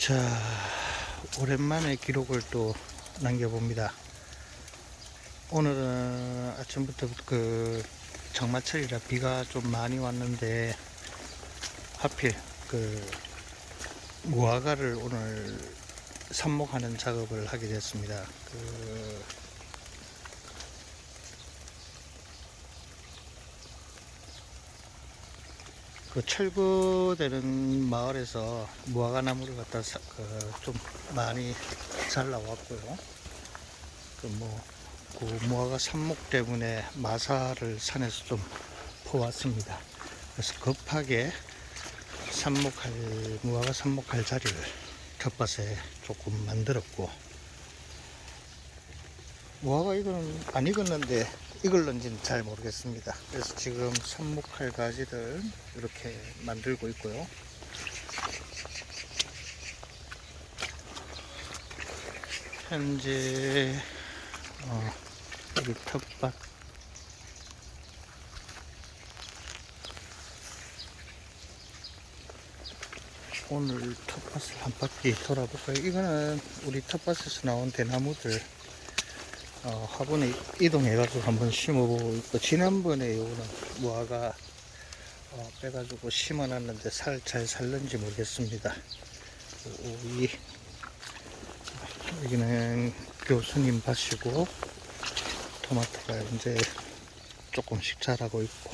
자, 오랜만에 기록을 또 남겨봅니다. 오늘은 아침부터 그 장마철이라 비가 좀 많이 왔는데 하필 그 무화과를 오늘 삽목하는 작업을 하게 됐습니다. 그 그 철거되는 마을에서 무화과 나무를 갖다 사- 그 좀 많이 잘라왔고요. 그 뭐, 그 무화과 삽목 때문에 마사를 산에서 좀 퍼왔습니다. 그래서 급하게 삽목할, 무화과 삽목할 자리를 텃밭에 조금 만들었고, 무화과 이거는 안 익었는데 익을런지는 잘 모르겠습니다. 그래서 지금 삽목할 가지를 이렇게 만들고 있고요. 현재 어, 여기 텃밭 오늘 텃밭을 한 바퀴 돌아볼까요? 이거는 우리 텃밭에서 나온 대나무들 어, 화분에 이동해가지고 한번 심어보고 있고 지난번에 요거는 무화과 어, 빼가지고 심어놨는데 살 잘 살는지 모르겠습니다. 오, 이 여기는 교수님 밭이고 토마토가 이제 조금씩 자라고 있고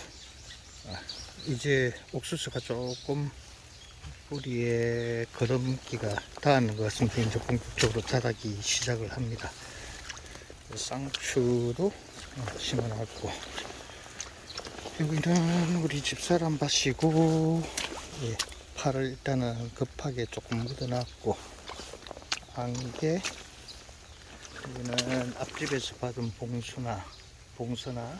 아, 이제 옥수수가 조금 뿌리에 거름기가 닿는 것 같습니다. 이제 본격적으로 자라기 시작을 합니다. 쌍추도 어, 심어놨고 여기는 우리 집사람 밭이고 예, 팔을 일단은 급하게 조금 묻어놨고 안개 여기는 앞집에서 받은 봉수나 봉선화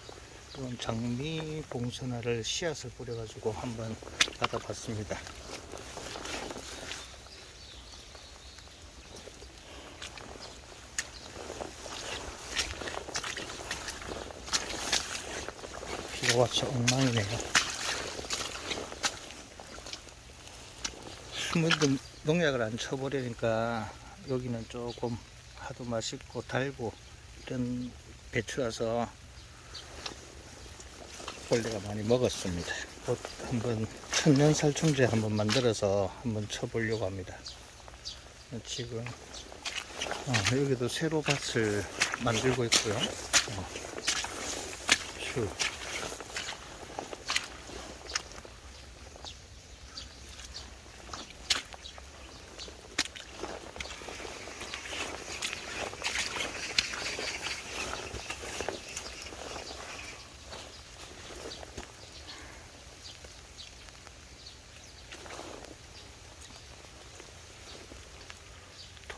이건 장미 봉선화를 씨앗을 뿌려가지고 한번 받아봤습니다. 비가 와서 엉망이네요. 숨은 농약을 안 쳐버리니까 여기는 조금 하도 맛있고 달고 이런 배추라서 벌레가 많이 먹었습니다. 곧 한번 천년 살충제 한번 만들어서 한번 쳐보려고 합니다. 지금 어, 여기도 새로 밭을 만들고 있고요. 어,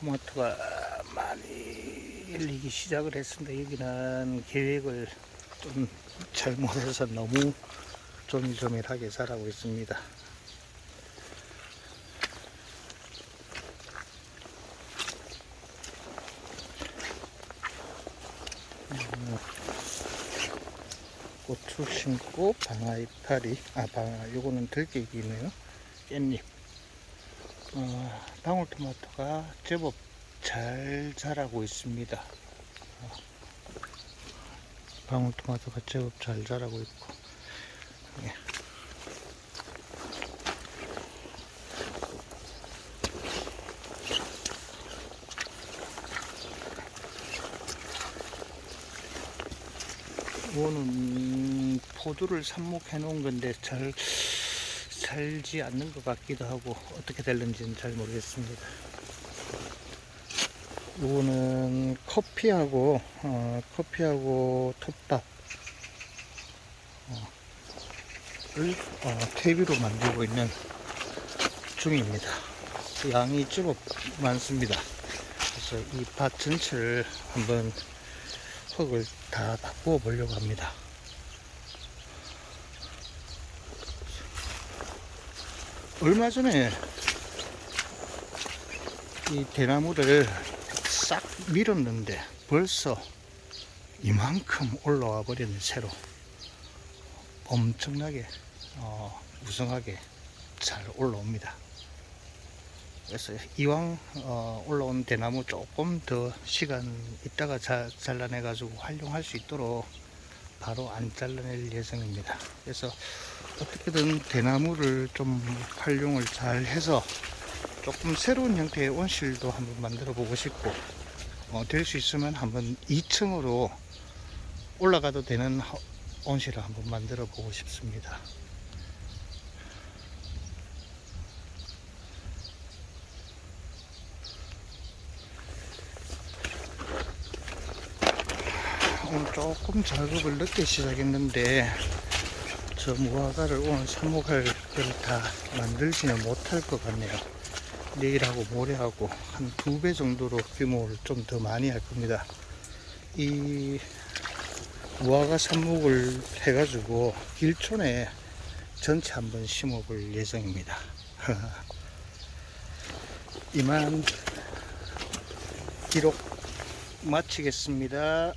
토마토가 많이 열리기 시작을 했습니다. 여기는 계획을 좀 잘못해서 너무 조밀조밀하게 자라고 있습니다. 음, 고추 심고 방아 이파리, 아 방아, 요거는 들깨기네요. 깻잎. 어, 방울토마토가 제법 잘 자라고 있습니다. 어, 방울토마토가 제법 잘 자라고 있고. 예. 이거는 포도를 삽목해 놓은 건데 잘 살지 않는 것 같기도 하고 어떻게 될는지는 잘 모르겠습니다. 이거는 커피하고 어, 커피하고 톱밥 어, 을 어, 퇴비로 만들고 있는 중입니다. 양이 제법 많습니다. 그래서 이 밭 전체를 한번 흙을 다 바꾸어 보려고 합니다. 얼마 전에 이 대나무를 싹 밀었는데 벌써 이만큼 올라와 버렸네 새로 엄청나게 어, 우성하게 잘 올라옵니다 그래서 이왕 어, 올라온 대나무 조금 더 시간 있다가 자, 잘라내 가지고 활용할 수 있도록 바로 안 잘라낼 예정입니다. 그래서 어떻게든 대나무를 좀 활용을 잘 해서 조금 새로운 형태의 온실도 한번 만들어 보고 싶고 어, 될 수 있으면 한번 2층으로 올라가도 되는 하- 온실을 한번 만들어 보고 싶습니다. 오늘 조금 작업을 늦게 시작했는데 저 무화과를 오늘 삽목할 걸 다 만들지는 못할 것 같네요. 내일하고 모레하고 한 두 배 정도로 규모를 좀 더 많이 할 겁니다. 이 무화과 삽목을 해가지고 길촌에 전체 한번 심어볼 예정입니다. 이만 기록 마치겠습니다.